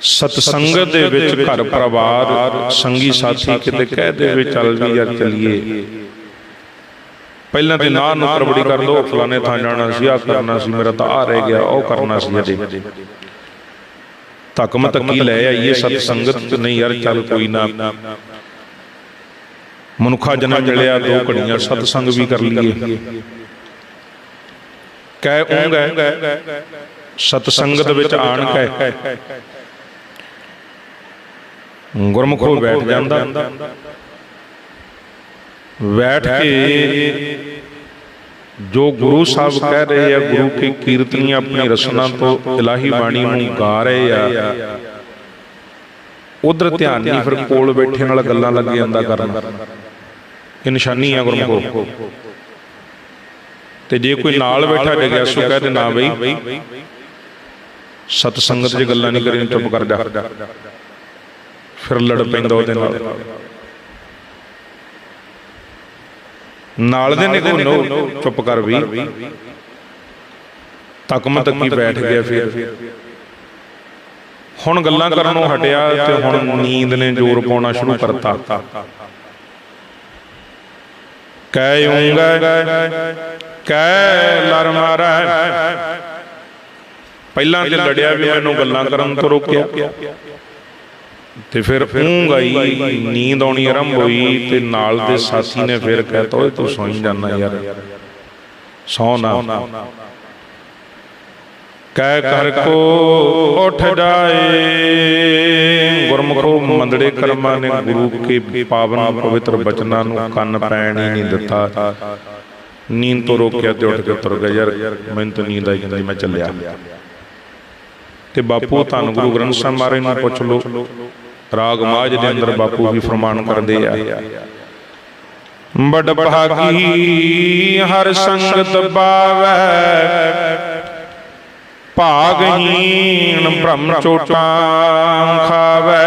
ਸਤ ਸੰਗਤ ਦੇ ਵਿੱਚ ਘਰ ਪਰਿਵਾਰ, ਸੰਗੀ ਸਾਥੀ ਕਿਤੇ ਕਹਿ ਦੇਵੇ ਚੱਲ ਵੀ ਯਾਰ ਚਲੀਏ। ਪਹਿਲਾਂ ਤੇ ਨਾ ਨੂੰ ਕਰਬੜੀ ਕਰ ਦੋ ਫਲਾਣੇ ਥਾਂ ਜਾਣਾ ਸੀ ਆ ਕਰਨਾ ਸੀ, ਮੇਰਾ ਤਾਂ ਆ ਰਹਿ ਗਿਆ, ਉਹ ਕਰਨਾ ਸੀ ਅਜੇ ਤੱਕ ਤੱਕੀ ਲੈ ਆਈਏ ਸਤ ਸੰਗਤ ਨਹੀਂ ਯਾਰ ਚੱਲ ਕੋਈ ਨਾ। ਮਨੁੱਖਾ ਜਨਮ ਮਿਲਿਆ, ਦੋ ਘੜੀਆਂ ਸਤ ਸੰਗ ਵੀ ਕਰ ਲਈਏ। ਕਹਿ ਉਂਗਾ ਸਤ ਸੰਗਤ ਵਿੱਚ ਆਣ ਕੇ ਗੁਰਮੁਖੋ ਬੈਠ ਜਾਂਦਾ। ਬੈਠ ਕੇ ਜੋ ਗੁਰੂ ਸਾਹਿਬ ਕਹਿ ਰਹੇ ਆ, ਗੁਰੂ ਕੀ ਕੀਰਤਨੀਆਂ ਆਪਣੀ ਰਸਨਾ ਤੋਂ ਇਲਾਹੀ ਬਾਣੀ ਨੂੰ ਗਾ ਰਹੇ ਆ। ਉਧਰ ਧਿਆਨ ਨਹੀਂ ਫਿਰ ਕੋਲ ਬੈਠੇ ਨਾਲ ਗੱਲਾਂ ਲੱਗ ਜਾਂਦਾ ਕਰਨ। ਇਹ ਨਿਸ਼ਾਨੀ ਆ ਗੁਰਮੁਖੋ। ਤੇ ਜੇ ਕੋਈ ਨਾਲ ਬੈਠਾ ਡਿਗਿਆ ਸੋ ਕਹਿ ਨਾ ਬਈ ਸਤ ਸੰਗਤ 'ਚ ਗੱਲਾਂ ਨਹੀਂ ਕਰੀ ਚੁੱਪ ਕਰ ਜਾ। ਫਿਰ ਲੜ ਪੈਂਦਾ ਉਹਦੇ ਨਾਲ। ਨਾਲ ਦੇ ਨੇ ਨੋ, ਚੁੱਪ ਕਰ ਵੀ। ਤੱਕ ਤੱਕੀ ਬੈਠ ਗਿਆ ਫਿਰ। ਹੁਣ ਗੱਲਾਂ ਕਰਨੋਂ ਹਟਿਆ ਤੇ ਹੁਣ ਨੀਂਦ ਨੇ ਜ਼ੋਰ ਪਾਉਣਾ ਸ਼ੁਰੂ ਕਰਤਾ। ਕਹਿ ਉਂਗਾ ਕਹਿ ਲਰ ਮਾਰੈ। ਪਹਿਲਾਂ ਤੇ ਲੜਿਆ ਵੀ ਮੈਨੂੰ ਗੱਲਾਂ ਕਰਨ ਤੋਂ ਰੋਕਿਆ। ਤੇ ਫਿਰ ਉਂਗਾ ਹੀ ਨੀਂਦ ਆਉਣੀ ਆਰੰਭ ਹੋਈ ਤੇ ਨਾਲ ਦੇ ਸਾਥੀ ਨੇ ਫਿਰ ਕਹਿਤਾ ਓਏ ਤੂੰ ਸੌਂ ਜਾਣਾ ਯਾਰ। ਸੌ ਨਾ। ਕਹਿ ਕਰ ਕੋ ਉਠ ਜਾਏ। ਗੁਰਮੁਖੋ ਮੰਦੜੇ ਕਰਮਾਂ ਨੇ ਗੁਰੂ ਕੇ ਪਾਵਨ ਪਵਿੱਤਰ ਬਚਨਾਂ ਨੂੰ ਕੰਨ ਪੈਣ ਹੀ ਨਹੀਂ ਦਿੱਤਾ। ਨੀਂਦ ਤੋਂ ਰੋਕਿਆ ਤੇ ਉੱਠ ਕੇ ਤੁਰ ਗਿਆ ਯਾਰ ਮੈਨੂੰ ਤਾਂ ਨੀਂਦ ਆਈ ਜਾਂਦੀ ਮੈਂ ਚੱਲਿਆ। ਤੇ ਬਾਪੂ ਧੰਨ ਗੁਰੂ ਗ੍ਰੰਥ ਸਾਹਿਬ ਮਹਾਰਾਜ ਨੂੰ ਪੁੱਛ ਲੋ ਰਾਗ ਮਾਝ ਦੇ ਅੰਦਰ ਬਾਪੂ ਵੀ ਫਰਮਾਨ ਕਰਦੇ ਆ। ਬੜ ਭਾਗੀ ਹਰ ਸੰਗਤ ਬਾਵੈ। ਭਾਗਹੀਣ ਭ੍ਰਮ ਚੋਟਾਂ ਖਾਵੈ।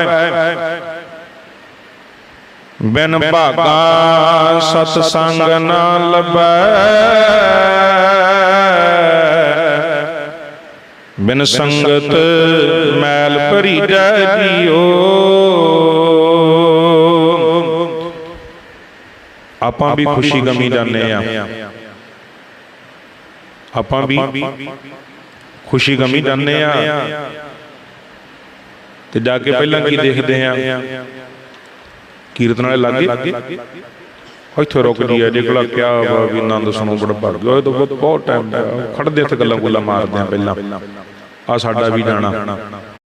ਬਿਨ ਭਾਗਾ ਸਤ ਸੰਗ ਨਾ ਲਬੈ ਬਿਨ ਸੰਗਤ ਮੈਲ ਭਰੀ ਜੈ ਜੀਓ। ਆਪਾਂ ਵੀ ਖੁਸ਼ੀ ਗਮੀ ਜਾਂਦੇ ਆ। ਆਪਾਂ ਵੀ ਖੁਸ਼ੀ ਗਮੀ ਜਾਂਦੇ ਆ। ਤੇ ਜਾ ਕੇ ਪਹਿਲਾਂ ਕੀ ਦੇਖਦੇ ਆ? ਕੀਰਤਨ ਵਾਲੇ ਲੱਗੇ? ਇੱਥੇ ਰੁਕ ਜੀ ਅਜੇ ਕੋਲ ਕਿਆ ਵਾ ਵੀ ਆਨੰਦ ਸੁਣੋ ਬੜਾ ਭਰ ਗਿਆ ਇਹ ਤਾਂ ਬਹੁਤ ਬਹੁਤ ਟਾਈਮ ਖੜਦੇ ਇੱਥੇ ਗੱਲਾਂ ਗੁੱਲਾਂ ਮਾਰਦੇ ਆ ਪਹਿਲਾਂ। ਆ ਸਾਡਾ ਵੀ ਜਾਣਾ।